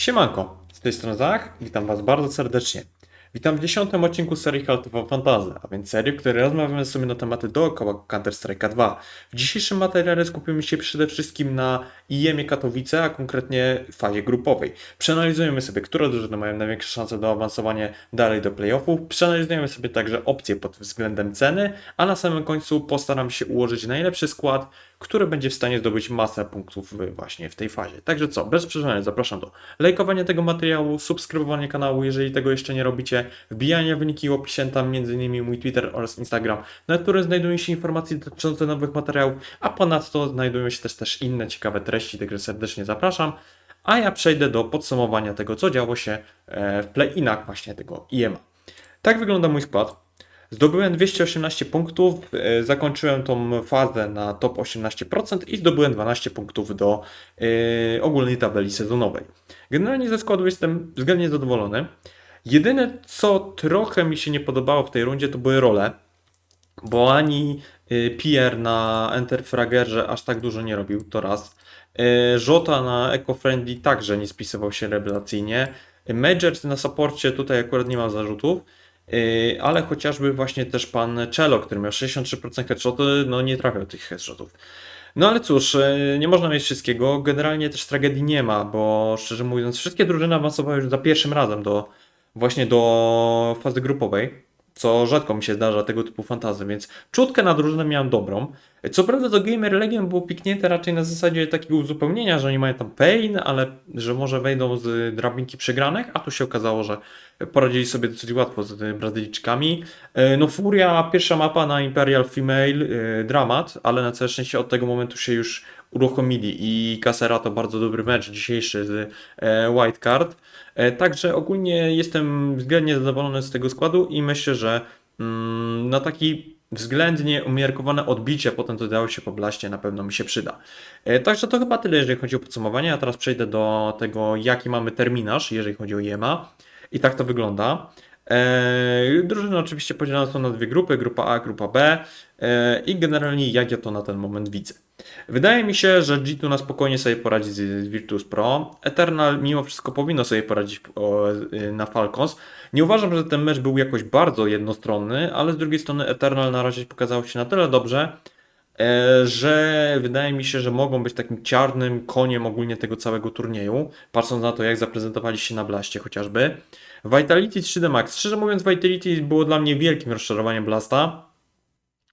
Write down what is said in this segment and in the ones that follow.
Siemanko, z tej strony Zach, witam Was bardzo serdecznie. Witam w dziesiątym odcinku serii Cult of Fantasy, a więc serii, w której rozmawiamy sobie na tematy dookoła Counter-Strike'a 2. W dzisiejszym materiale skupimy się przede wszystkim na IEM Katowice, a konkretnie fazie grupowej. Przeanalizujemy sobie, które drużyny mają największe szanse do awansowania dalej do playoffów, przeanalizujemy sobie także opcje pod względem ceny, a na samym końcu postaram się ułożyć najlepszy skład, który będzie w stanie zdobyć masę punktów właśnie w tej fazie. Także co, bez przedłużania zapraszam do lajkowania tego materiału, subskrybowania kanału, jeżeli tego jeszcze nie robicie, wbijania wyniki w opisie, tam m.in. mój Twitter oraz Instagram, na którym znajdują się informacje dotyczące nowych materiałów, a ponadto znajdują się też, też inne ciekawe treści, także serdecznie zapraszam. A ja przejdę do podsumowania tego, co działo się e, w play-inach właśnie tego IEM-a. Tak wygląda mój skład. Zdobyłem 218 punktów, e, zakończyłem tą fazę na top 18% i zdobyłem 12 punktów do e, ogólnej tabeli sezonowej. Generalnie ze składu jestem względnie zadowolony. Jedyne, co trochę mi się nie podobało w tej rundzie, to były role, bo ani y, Pierre na Enter Fragerze aż tak dużo nie robił, to raz. Żota na Eco Friendly także nie spisywał się rewelacyjnie. Majors na supporcie tutaj akurat nie ma zarzutów. Yy, ale chociażby właśnie też pan Cello, który miał 63% headshoty, no nie trafiał tych headshotów. No ale cóż, yy, nie można mieć wszystkiego. Generalnie też tragedii nie ma, bo szczerze mówiąc, wszystkie drużyny awansowały już za pierwszym razem do właśnie do fazy grupowej. Co rzadko mi się zdarza tego typu fantazy, więc czutkę na drużynę miałem dobrą. Co prawda to Gamer Legion było piknięte raczej na zasadzie takiego uzupełnienia, że oni mają tam pain, ale że może wejdą z drabinki przegranych, a tu się okazało, że poradzili sobie dosyć łatwo z Brazylijczykami. E, No Furia, pierwsza mapa na Imperial Female, e, dramat, ale na całe szczęście od tego momentu się już uruchomili i Casera to bardzo dobry mecz dzisiejszy z e, White Card. E, Także ogólnie jestem względnie zadowolony z tego składu i myślę, że mm, na taki względnie umiarkowane odbicie potem co dało się po blaście na pewno mi się przyda. E, Także to chyba tyle, jeżeli chodzi o podsumowanie, a teraz przejdę do tego, jaki mamy terminarz, jeżeli chodzi o IEMA. I tak to wygląda. Eee, drużyny oczywiście podzielone są na dwie grupy, grupa A, grupa B eee, i generalnie jak ja to na ten moment widzę. Wydaje mi się, że G2 na spokojnie sobie poradzi z, Virtus Pro. Eternal mimo wszystko powinno sobie poradzić y, na Falcons. Nie uważam, że ten mecz był jakoś bardzo jednostronny, ale z drugiej strony Eternal na razie pokazało się na tyle dobrze, e, że wydaje mi się, że mogą być takim czarnym koniem ogólnie tego całego turnieju, patrząc na to, jak zaprezentowali się na Blaście chociażby. Vitality 3D Max. Szczerze mówiąc, Vitality było dla mnie wielkim rozczarowaniem Blasta,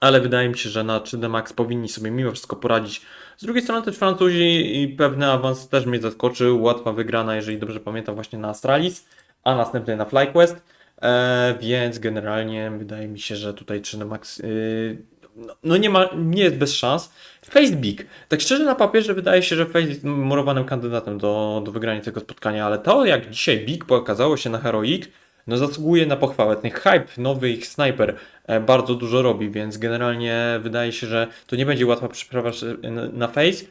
ale wydaje mi się, że na 3D Max powinni sobie mimo wszystko poradzić. Z drugiej strony też Francuzi i pewny awans też mnie zaskoczył. Łatwa wygrana, jeżeli dobrze pamiętam, właśnie na Astralis, a następnie na FlyQuest. E, więc generalnie wydaje mi się, że tutaj 3D Max yy, no, no nie ma, nie jest bez szans. Face Big. Tak szczerze na papierze wydaje się, że Face jest murowanym kandydatem do, do wygrania tego spotkania, ale to jak dzisiaj Big pokazało się na Heroic, no zasługuje na pochwałę. Ten hype, nowy ich sniper e, bardzo dużo robi, więc generalnie wydaje się, że to nie będzie łatwa przyprawa e, na- Face.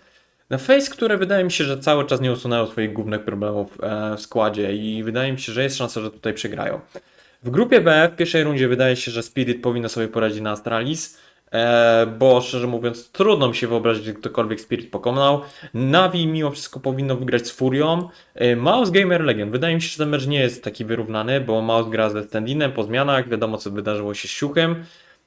Na Face, które wydaje mi się, że cały czas nie usunęło swoich głównych problemów e, w składzie i wydaje mi się, że jest szansa, że tutaj przegrają. W grupie B w pierwszej rundzie wydaje się, że Spirit powinno sobie poradzić na Astralis, bo szczerze mówiąc trudno mi się wyobrazić, że ktokolwiek Spirit pokonał. Navi mimo wszystko powinno wygrać z Furią. E, Mouse Gamer Legion. Wydaje mi się, że ten mecz nie jest taki wyrównany, bo Mouse gra ze Standinem po zmianach, wiadomo co wydarzyło się z Siuchem.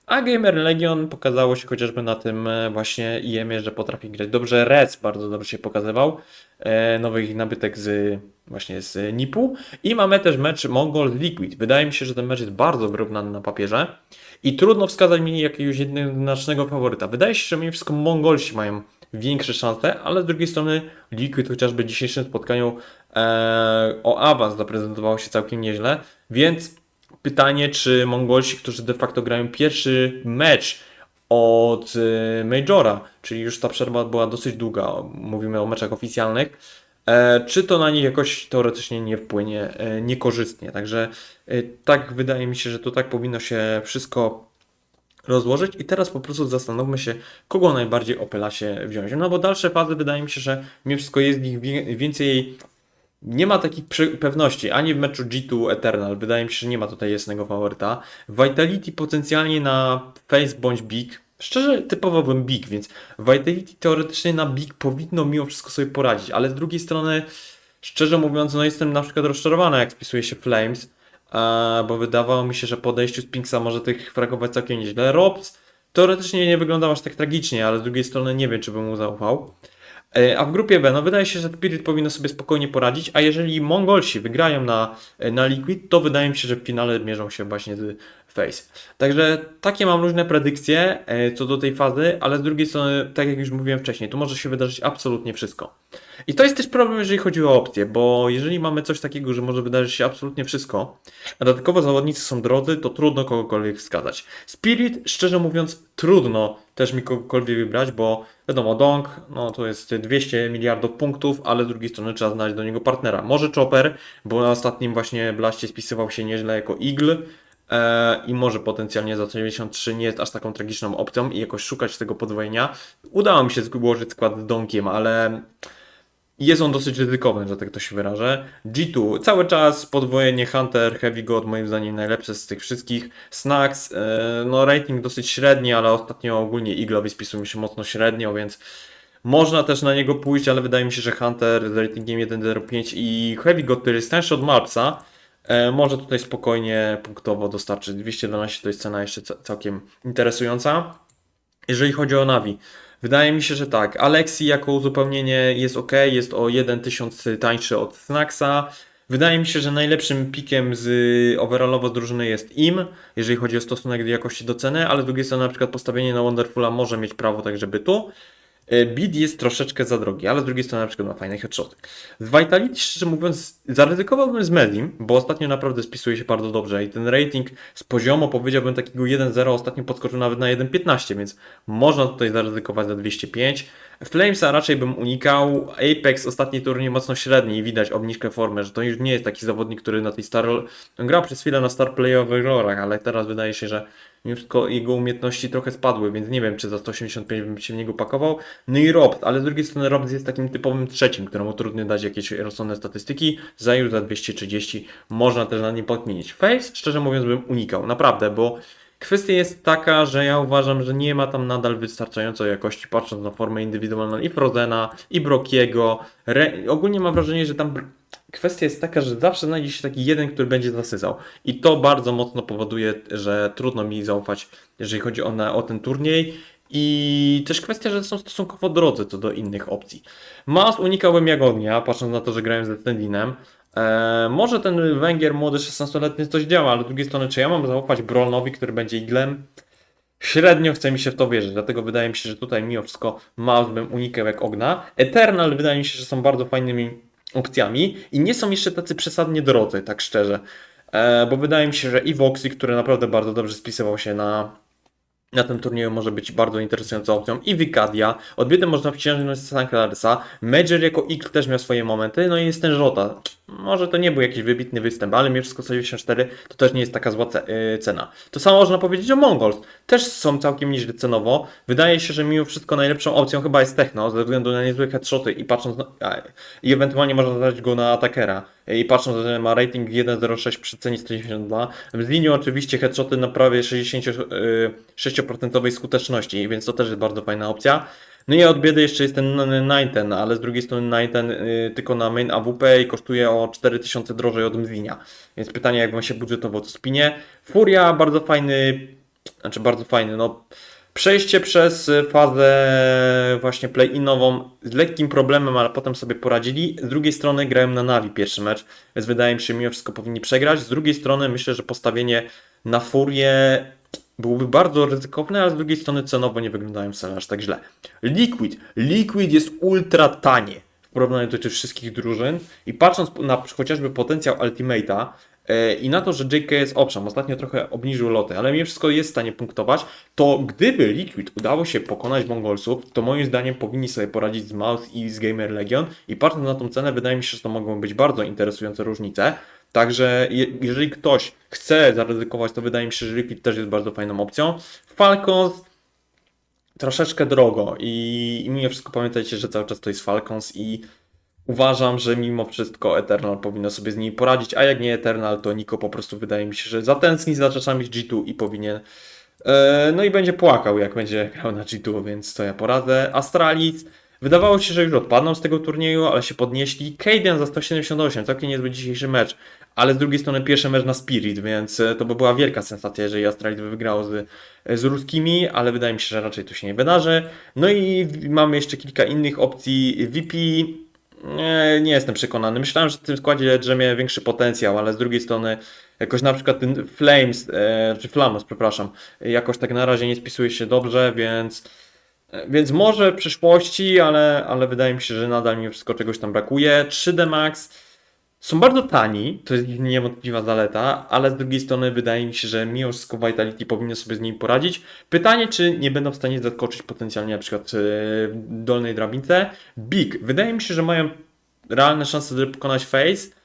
A Gamer Legion pokazało się chociażby na tym e, właśnie IEM-ie, że potrafi grać dobrze. Rez bardzo dobrze się pokazywał. E, nowy nabytek z właśnie z Nipu. I mamy też mecz Mongol Liquid. Wydaje mi się, że ten mecz jest bardzo wyrównany na papierze. I trudno wskazać mi jakiegoś jednoznacznego faworyta. Wydaje się, że mimo wszystko Mongolsi mają większe szanse, ale z drugiej strony Liquid chociażby w dzisiejszym spotkaniu e, o awans zaprezentowało się całkiem nieźle, więc pytanie, czy Mongolsi, którzy de facto grają pierwszy mecz od e, Majora, czyli już ta przerwa była dosyć długa, mówimy o meczach oficjalnych, e, czy to na nich jakoś teoretycznie nie wpłynie e, niekorzystnie. Także tak wydaje mi się, że to tak powinno się wszystko rozłożyć i teraz po prostu zastanówmy się, kogo najbardziej opyla się wziąć. No bo dalsze fazy wydaje mi się, że mimo wszystko jest wie- więcej nie ma takich pewności ani w meczu G2 Eternal. Wydaje mi się, że nie ma tutaj jasnego faworyta. Vitality potencjalnie na face bądź big. Szczerze typowałbym big, więc Vitality teoretycznie na big powinno mimo wszystko sobie poradzić, ale z drugiej strony Szczerze mówiąc, no jestem na przykład rozczarowany, jak spisuje się Flames, e, bo wydawało mi się, że po odejściu z Pinksa może tych fragować całkiem nieźle. Robs teoretycznie nie wyglądał aż tak tragicznie, ale z drugiej strony nie wiem, czy bym mu zaufał. E, A w grupie B, no wydaje się, że Spirit powinno sobie spokojnie poradzić, a jeżeli Mongolsi wygrają na, na Liquid, to wydaje mi się, że w finale mierzą się właśnie z Face. Także takie mam różne predykcje e, co do tej fazy, ale z drugiej strony, tak jak już mówiłem wcześniej, tu może się wydarzyć absolutnie wszystko. I to jest też problem, jeżeli chodzi o opcje, bo jeżeli mamy coś takiego, że może wydarzyć się absolutnie wszystko, a dodatkowo zawodnicy są drodzy, to trudno kogokolwiek wskazać. Spirit, szczerze mówiąc, trudno też mi kogokolwiek wybrać, bo wiadomo, Dong, no to jest 200 miliardów punktów, ale z drugiej strony trzeba znaleźć do niego partnera. Może Chopper, bo na ostatnim właśnie blaście spisywał się nieźle jako Eagle, i może potencjalnie za 93 nie jest aż taką tragiczną opcją i jakoś szukać tego podwojenia. Udało mi się złożyć skład z Donkiem, ale jest on dosyć ryzykowny, że tak to się wyrażę. G2, cały czas podwojenie Hunter, Heavy God, moim zdaniem najlepsze z tych wszystkich. Snacks, e, no rating dosyć średni, ale ostatnio ogólnie Iglowi spisują się mocno średnio, więc można też na niego pójść, ale wydaje mi się, że Hunter z ratingiem 1.05 i Heavy God, który jest tańszy od Marpsa, e, może tutaj spokojnie punktowo dostarczyć. 212 to jest cena jeszcze ca- całkiem interesująca. Jeżeli chodzi o Navi, wydaje mi się, że tak. Alexi jako uzupełnienie jest ok, jest o 1000 tańszy od Snacksa. Wydaje mi się, że najlepszym pikiem z overallowo z drużyny jest im, jeżeli chodzi o stosunek do jakości do ceny, ale z drugiej strony na przykład postawienie na Wonderfula może mieć prawo także bytu. E, Bid jest troszeczkę za drogi, ale z drugiej strony na przykład ma fajne headshoty. Z Vitality, szczerze mówiąc, zaryzykowałbym z Medim, bo ostatnio naprawdę spisuje się bardzo dobrze i ten rating z poziomu powiedziałbym takiego 1.0 ostatnio podskoczył nawet na 1.15, więc można tutaj zaryzykować za 205. Flamesa raczej bym unikał. Apex ostatni turniej mocno średni i widać obniżkę formy, że to już nie jest taki zawodnik, który na tej star... On grał przez chwilę na star playowych rolach, ale teraz wydaje się, że mimo wszystko jego umiejętności trochę spadły, więc nie wiem, czy za 185 bym się w niego pakował. No i Robs, ale z drugiej strony Robs jest takim typowym trzecim, któremu trudno dać jakieś rozsądne statystyki. Zajął za 230, można też na nim podmienić. Face, szczerze mówiąc, bym unikał, naprawdę, bo kwestia jest taka, że ja uważam, że nie ma tam nadal wystarczająco jakości, patrząc na formę indywidualną i Frozena, i Brokiego. Re... Ogólnie mam wrażenie, że tam kwestia jest taka, że zawsze znajdzie się taki jeden, który będzie zasyzał. I to bardzo mocno powoduje, że trudno mi zaufać, jeżeli chodzi o, na, o ten turniej. I też kwestia, że są stosunkowo drodzy co do innych opcji. Mas unikałbym Jagodnia, patrząc na to, że grałem ze Stendinem. Eee, może ten Węgier młody 16-letni coś działa, ale z drugiej strony, czy ja mam zaufać Brolnowi, który będzie iglem? Średnio chce mi się w to wierzyć, dlatego wydaje mi się, że tutaj mimo wszystko Mas bym jak ogna. Eternal wydaje mi się, że są bardzo fajnymi opcjami i nie są jeszcze tacy przesadnie drodzy, tak szczerze. E, bo wydaje mi się, że i Voxy, który naprawdę bardzo dobrze spisywał się na, na tym turnieju, może być bardzo interesującą opcją. I Wicadia. Odbietę można wciągnąć z Sanklaresa. Major jako X też miał swoje momenty. No i jest ten Żota. Może to nie był jakiś wybitny występ, ale mimo wszystko 194 to też nie jest taka zła yy, cena. To samo można powiedzieć o Mongols. Też są całkiem nieźle cenowo. Wydaje się, że mimo wszystko najlepszą opcją chyba jest Techno, ze względu na niezłe headshoty i patrząc na, i ewentualnie można dać go na atakera. I patrząc, że ma rating 1.06 przy cenie 192. W liniu oczywiście headshoty na prawie 66% skuteczności, więc to też jest bardzo fajna opcja. No i od biedy jeszcze jest ten Nineten, ale z drugiej strony Nineten y, tylko na main AWP i kosztuje o 4000 drożej od Mzwinia. Więc pytanie, jak wam się budżetowo to spinie. Furia, bardzo fajny, znaczy bardzo fajny, no przejście przez fazę właśnie play-inową z lekkim problemem, ale potem sobie poradzili. Z drugiej strony grałem na Navi pierwszy mecz, więc wydaje mi się, że mimo wszystko powinni przegrać. Z drugiej strony myślę, że postawienie na Furię byłoby bardzo ryzykowne, ale z drugiej strony cenowo nie wyglądają wcale aż tak źle. Liquid. Liquid jest ultra tanie w porównaniu do tych wszystkich drużyn i patrząc na chociażby potencjał Ultimate'a e, i na to, że JKS owszem, ostatnio trochę obniżył loty, ale mimo wszystko jest w stanie punktować, to gdyby Liquid udało się pokonać Mongolsów, to moim zdaniem powinni sobie poradzić z Mouth i z Gamer Legion i patrząc na tą cenę, wydaje mi się, że to mogą być bardzo interesujące różnice. Także je, jeżeli ktoś chce zaryzykować, to wydaje mi się, że Liquid też jest bardzo fajną opcją. Falcons troszeczkę drogo i, i mimo wszystko pamiętajcie, że cały czas to jest Falcons i uważam, że mimo wszystko Eternal powinno sobie z nimi poradzić, a jak nie Eternal, to Niko po prostu wydaje mi się, że zatęskni za z G2 i powinien e, no i będzie płakał, jak będzie grał na G2, więc to ja poradzę. Astralis Wydawało się, że już odpadną z tego turnieju, ale się podnieśli. Kaden za 178, całkiem niezły dzisiejszy mecz, ale z drugiej strony pierwszy mecz na Spirit, więc e, to by była wielka sensacja, jeżeli Astralis by wygrało z, z ruskimi, ale wydaje mi się, że raczej to się nie wydarzy. No i mamy jeszcze kilka innych opcji. VP nie, nie jestem przekonany. Myślałem, że w tym składzie Dżemie większy potencjał, ale z drugiej strony jakoś na przykład ten Flames, e, czy Flamos, przepraszam, jakoś tak na razie nie spisuje się dobrze, więc e, więc może w przyszłości, ale, ale wydaje mi się, że nadal mimo wszystko czegoś tam brakuje. 3D Max są bardzo tani, to jest ich niewątpliwa zaleta, ale z drugiej strony wydaje mi się, że mimo wszystko Vitality powinno sobie z nimi poradzić. Pytanie, czy nie będą w stanie zaskoczyć potencjalnie na przykład e, w dolnej drabince. Big, wydaje mi się, że mają realne szanse, żeby pokonać Face,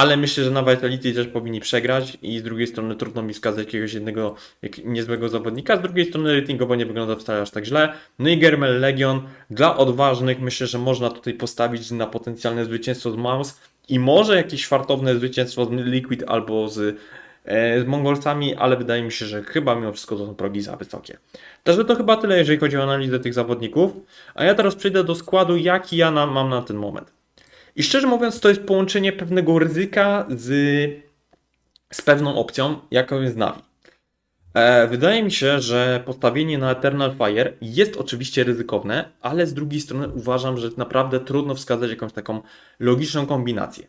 ale myślę, że na Vitality też powinni przegrać i z drugiej strony trudno mi wskazać jakiegoś jednego jak, niezłego zawodnika, z drugiej strony ratingowo nie wygląda wcale aż tak źle. No i Germel Legion dla odważnych myślę, że można tutaj postawić na potencjalne zwycięstwo z Mouse i może jakieś fartowne zwycięstwo z Liquid albo z, e, z Mongolcami, ale wydaje mi się, że chyba mimo wszystko to są progi za wysokie. Także to chyba tyle, jeżeli chodzi o analizę tych zawodników, a ja teraz przejdę do składu, jaki ja na, mam na ten moment. I szczerze mówiąc, to jest połączenie pewnego ryzyka z, z pewną opcją, jaką jest Navi. E, wydaje mi się, że postawienie na Eternal Fire jest oczywiście ryzykowne, ale z drugiej strony uważam, że naprawdę trudno wskazać jakąś taką logiczną kombinację.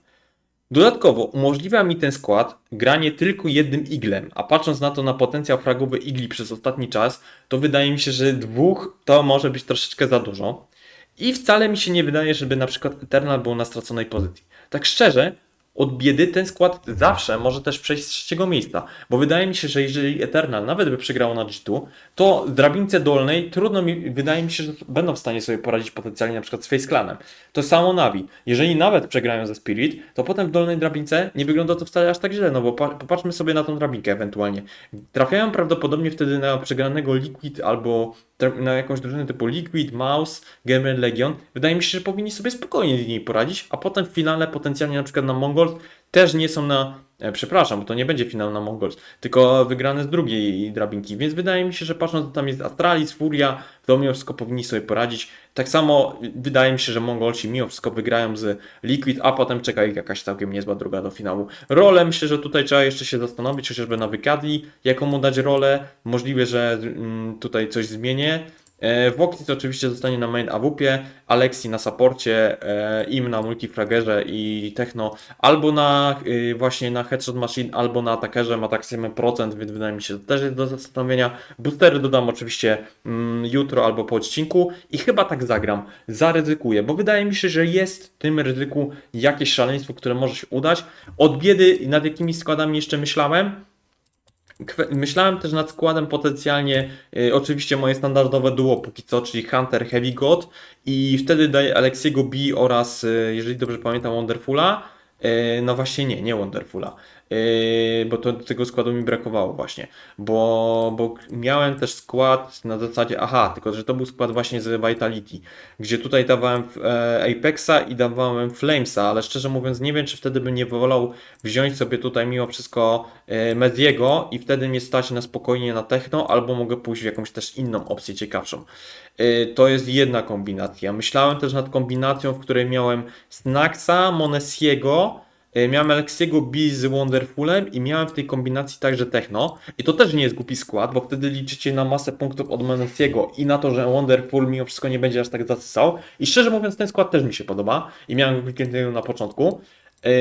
Dodatkowo umożliwia mi ten skład granie tylko jednym iglem, a patrząc na to na potencjał fragowy igli przez ostatni czas, to wydaje mi się, że dwóch to może być troszeczkę za dużo. I wcale mi się nie wydaje, żeby na przykład Eternal był na straconej pozycji. Tak szczerze, od biedy ten skład zawsze może też przejść z trzeciego miejsca, bo wydaje mi się, że jeżeli Eternal nawet by przegrało na G2, to w drabince dolnej trudno mi, wydaje mi się, że będą w stanie sobie poradzić potencjalnie na przykład z Face Clanem. To samo Navi. Jeżeli nawet przegrają ze Spirit, to potem w dolnej drabince nie wygląda to wcale aż tak źle, no bo pa- popatrzmy sobie na tą drabinkę ewentualnie. Trafiają prawdopodobnie wtedy na przegranego Liquid albo na jakąś drużynę typu Liquid, Mouse, Gamer Legion. Wydaje mi się, że powinni sobie spokojnie z nimi poradzić, a potem w finale potencjalnie na przykład na Też nie są na. E, przepraszam, bo to nie będzie finał na Mongols, tylko wygrane z drugiej drabinki, więc wydaje mi się, że patrząc, tam jest Astralis, Furia, to mimo wszystko powinni sobie poradzić. Tak samo wydaje mi się, że Mongolsi mimo wszystko wygrają z Liquid, a potem czeka ich jakaś całkiem niezła droga do finału. Rolę myślę, że tutaj trzeba jeszcze się zastanowić, chociażby na wykadli, jaką mu dać rolę. Możliwe, że mm, tutaj coś zmienię. E, Woklis oczywiście zostanie na main AWP, Alexi na saporcie, e, im na multifragerze i Techno albo na y, właśnie na Headshot Machine, albo na atakerze ma tak samo procent, więc wydaje mi się, że to też jest do zastanowienia. Boostery dodam oczywiście mm, jutro albo po odcinku i chyba tak zagram, zaryzykuję, bo wydaje mi się, że jest w tym ryzyku jakieś szaleństwo, które może się udać. Od biedy nad jakimi składami jeszcze myślałem, Myślałem też nad składem potencjalnie, y, oczywiście moje standardowe duo póki co, czyli Hunter Heavy God i wtedy daję Alexiego B oraz, y, jeżeli dobrze pamiętam, Wonderfula. Y, no właśnie nie, nie Wonderfula, bo to tego składu mi brakowało właśnie, bo, bo miałem też skład na zasadzie, aha, tylko że to był skład właśnie z Vitality, gdzie tutaj dawałem e, Apexa i dawałem Flamesa, ale szczerze mówiąc nie wiem, czy wtedy bym nie wolał wziąć sobie tutaj mimo wszystko e, Mediego i wtedy mnie stać na spokojnie na techno, albo mogę pójść w jakąś też inną opcję ciekawszą. E, To jest jedna kombinacja. Myślałem też nad kombinacją, w której miałem Snacksa, Monesiego, miałem Alexiego B z Wonderfulem i miałem w tej kombinacji także Techno. I to też nie jest głupi skład, bo wtedy liczycie na masę punktów od Monesiego i na to, że Wonderful mimo wszystko nie będzie aż tak zasysał. I szczerze mówiąc ten skład też mi się podoba i miałem go na początku. Yy,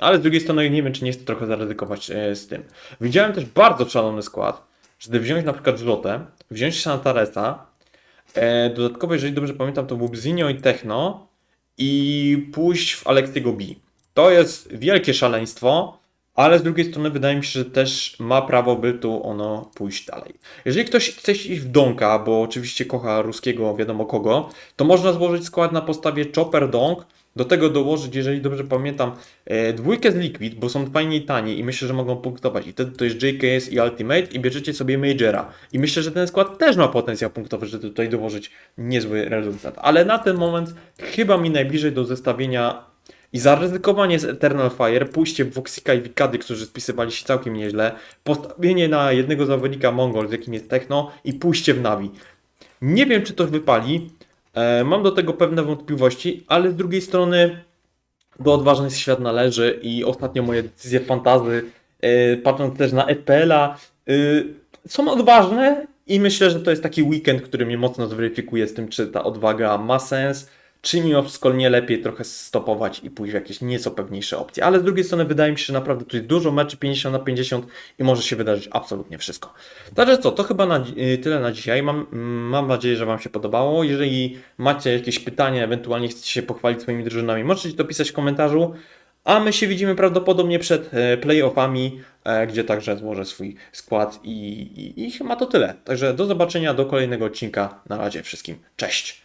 ale z drugiej strony nie wiem, czy nie chcę trochę zaryzykować yy, z tym. Widziałem też bardzo szalony skład, żeby wziąć na przykład Zlotę, wziąć Santaresa, e, dodatkowo, jeżeli dobrze pamiętam, to był Bzinio i Techno i pójść w Alexiego B. To jest wielkie szaleństwo, ale z drugiej strony wydaje mi się, że też ma prawo by tu ono pójść dalej. Jeżeli ktoś chce iść w Donka, bo oczywiście kocha ruskiego wiadomo kogo, to można złożyć skład na podstawie Chopper Donk, do tego dołożyć, jeżeli dobrze pamiętam, e, dwójkę z Liquid, bo są fajnie i tanie i myślę, że mogą punktować. I wtedy to jest JKS i Ultimate i bierzecie sobie Majora. I myślę, że ten skład też ma potencjał punktowy, żeby tutaj dołożyć niezły rezultat. Ale na ten moment chyba mi najbliżej do zestawienia i zaryzykowanie z Eternal Fire, pójście w Voxica i Wikady, którzy spisywali się całkiem nieźle, postawienie na jednego zawodnika Mongol, z jakim jest Techno i pójście w Navi. Nie wiem, czy to wypali, E, mam do tego pewne wątpliwości, ale z drugiej strony do odważnych świat należy i ostatnio moje decyzje fantazy, e, patrząc też na FPL-a, e, są odważne i myślę, że to jest taki weekend, który mnie mocno zweryfikuje z tym, czy ta odwaga ma sens, czy mimo wszystko nie lepiej trochę stopować i pójść w jakieś nieco pewniejsze opcje. Ale z drugiej strony wydaje mi się, że naprawdę tu jest dużo meczy 50 na 50 i może się wydarzyć absolutnie wszystko. Także co, to chyba na, dzi- tyle na dzisiaj. Mam, mam nadzieję, że Wam się podobało. Jeżeli macie jakieś pytania, ewentualnie chcecie się pochwalić swoimi drużynami, możecie to pisać w komentarzu. A my się widzimy prawdopodobnie przed e, playoffami, e, gdzie także złożę swój skład i, i, i chyba to tyle. Także do zobaczenia, do kolejnego odcinka. Na razie wszystkim. Cześć!